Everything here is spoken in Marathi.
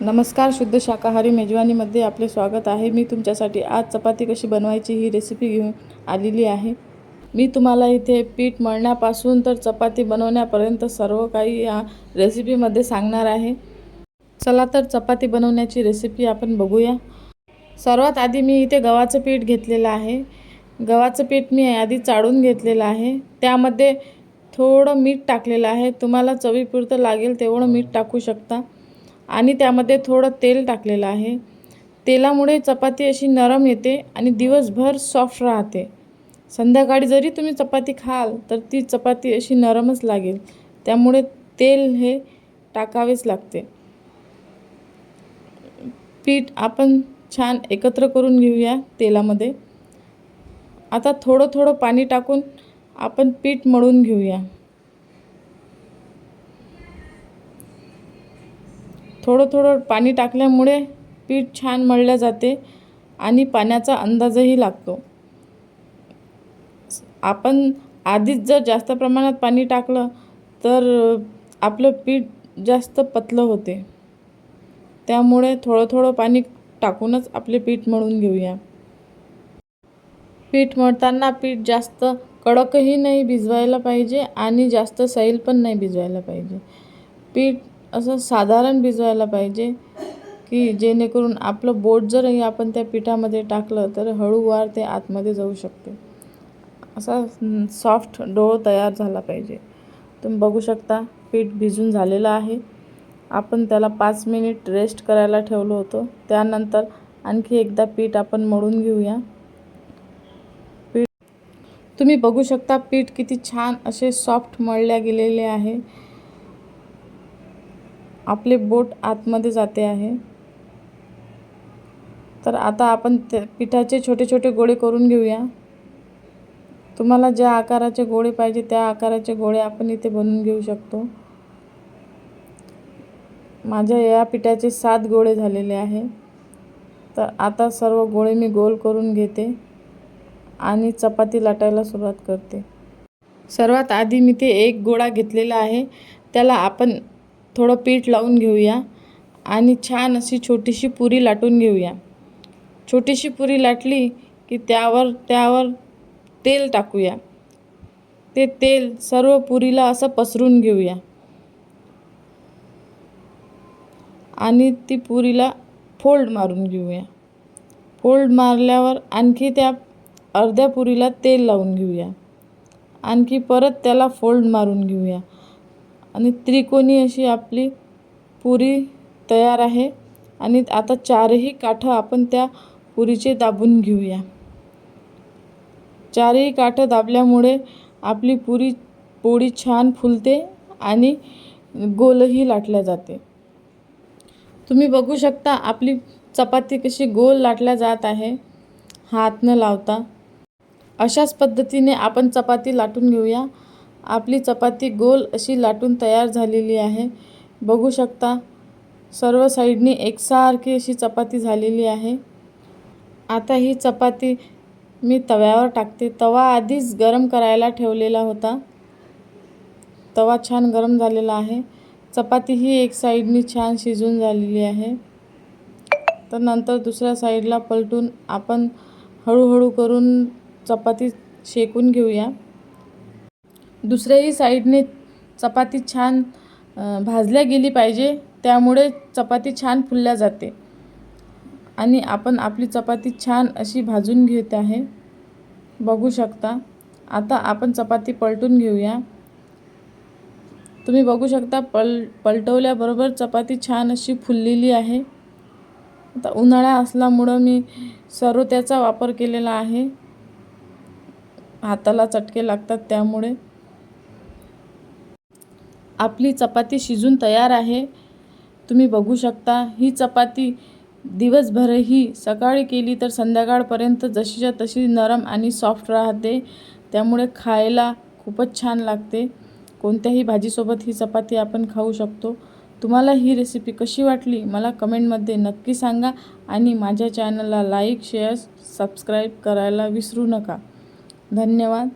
नमस्कार शुद्ध शाकाहारी मेजवानीमध्ये आपले स्वागत आहे. मी तुमच्यासाठी आज चपाती कशी बनवायची ही रेसिपी घेऊन आलेली आहे. मी तुम्हाला इथे पीठ मळण्यापासून तर चपाती बनवण्यापर्यंत सर्व काही या रेसिपीमध्ये सांगणार आहे. चला तर चपाती बनवण्याची रेसिपी आपण बघूया. सर्वात आधी मी इथे गव्हाचं पीठ घेतलेलं आहे. गव्हाचं पीठ मी आधी चाळून घेतलेलं आहे. त्यामध्ये थोडं मीठ टाकलेलं आहे. तुम्हाला चवीपुरतं लागेल तेवढं मीठ टाकू शकता. आणि त्यामध्ये थोडं तेल टाकलेलं आहे. तेलामुळे चपाती अशी नरम येते आणि दिवसभर सॉफ्ट राहते. संध्याकाळी जरी तुम्ही चपाती खाल तर ती चपाती अशी नरमच लागेल. त्यामुळे तेल हे टाकावेच लागते. पीठ आपण छान एकत्र करून घेऊया तेलामध्ये. आता थोडं थोडं पाणी टाकून आपण पीठ मळून घेऊया. थोडं थोडं पाणी टाकल्यामुळे पीठ छान मळल्या जाते आणि पाण्याचा अंदाजही लागतो. आपण आधीच जर जास्त प्रमाणात पाणी टाकलं तर आपलं पीठ जास्त पतलं होते. त्यामुळे थोडं थोडं पाणी टाकूनच आपले पीठ मळून घेऊया. पीठ मळताना पीठ जास्त कडकही नाही भिजवायला पाहिजे आणि जास्त सैल पण नाही भिजवायला पाहिजे. पीठ असं साधारण भिजवायला पाहिजे की जेणेकरून आपलं बोट जरही आपण त्या पिठामध्ये टाकलं तर हळूवार ते आतमध्ये जाऊ शकते. असा सॉफ्ट डोळ तयार झाला पाहिजे. तुम्ही बघू शकता पीठ भिजून झालेलं आहे. आपण त्याला पाच मिनिट रेस्ट करायला ठेवलं होतं. त्यानंतर आणखी एकदा पीठ आपण मळून घेऊया. पीठ तुम्ही बघू शकता पीठ किती छान असे सॉफ्ट मळल्या गेलेले आहे. आपले बोट आतमध्ये जाते आहे. तर आता आपण ते पिठाचे छोटे छोटे गोळे करून घेऊया. तुम्हाला ज्या आकाराचे गोळे पाहिजे त्या आकाराचे गोळे आपण इथे बनवून घेऊ शकतो. माझ्या या पिठाचे सात गोळे झालेले आहे. तर आता सर्व गोळे मी गोल करून घेते आणि चपाती लाटायला सुरुवात करते. सर्वात आधी मी ते एक गोळा घेतलेला आहे. त्याला आपण थोडं पीठ लावून घेऊया आणि छान अशी छोटीशी पुरी लाटून घेऊया. छोटीशी पुरी लाटली की त्यावर त्यावर तेल टाकूया. ते तेल सर्व पुरीला असं पसरून घेऊया. आणि ती पुरीला फोल्ड मारून घेऊया. फोल्ड मारल्यावर आणखी त्या अर्ध्या पुरीला तेल लावून घेऊया. आणखी परत त्याला फोल्ड मारून घेऊया. आणि त्रिकोणी अशी आपली पुरी तयार आहे. आणि आता चारही काठं आपण त्या पुरीचे दाबून घेऊया. चारही काठं दाबल्यामुळे आपली पुरी पोळी छान फुलते आणि गोलही लाटल्या जाते. तुम्ही बघू शकता आपली चपाती कशी गोल लाटल्या जात आहे. हात न लावता. अशाच पद्धतीने आपण चपाती लाटून घेऊया. आपली चपाती गोल अशी लाटून तयार झालेली आहे. बघू शकता सर्व साईडनी एकसारखी अशी चपाती झालेली आहे. आता ही चपाती मी तव्यावर टाकते. तवा आधीच गरम करायला ठेवलेला होता. तवा छान गरम झालेला आहे. चपाती ही एक साईडनी छान शिजून झालेली आहे. तर नंतर दुसऱ्या साईडला पलटून आपण हळूहळू करून चपाती शेकून घेऊया. दुसऱ्याही साईडने चपाती छान भाजल्या गेली पाहिजे त्यामुळे चपाती छान फुलल्या जाते. आणि आपण आपली चपाती छान अशी भाजून घेत आहे. बघू शकता. आता आपण चपाती पलटून घेऊया. तुम्ही बघू शकता पल पलटवल्याबरोबर चपाती छान अशी फुललेली आहे. आता उन्हाळा असल्यामुळं मी सरोत्याचा वापर केलेला आहे. हाताला चटके लागतात त्यामुळे. आपली चपाती शिजून तयार आहे. तुम्ही बघू शकता ही चपाती दिवसभरही सकाळी केली तर संध्याकाळपर्यंत जशीच्या तशी नरम आणि सॉफ्ट राहते. त्यामुळे खायला खूपच छान लागते. कोणत्याही भाजीसोबत ही चपाती आपण खाऊ शकतो. तुम्हाला ही रेसिपी कशी वाटली मला कमेंटमध्ये नक्की सांगा आणि माझ्या चॅनलला लाईक शेअर सबस्क्राईब करायला विसरू नका. धन्यवाद.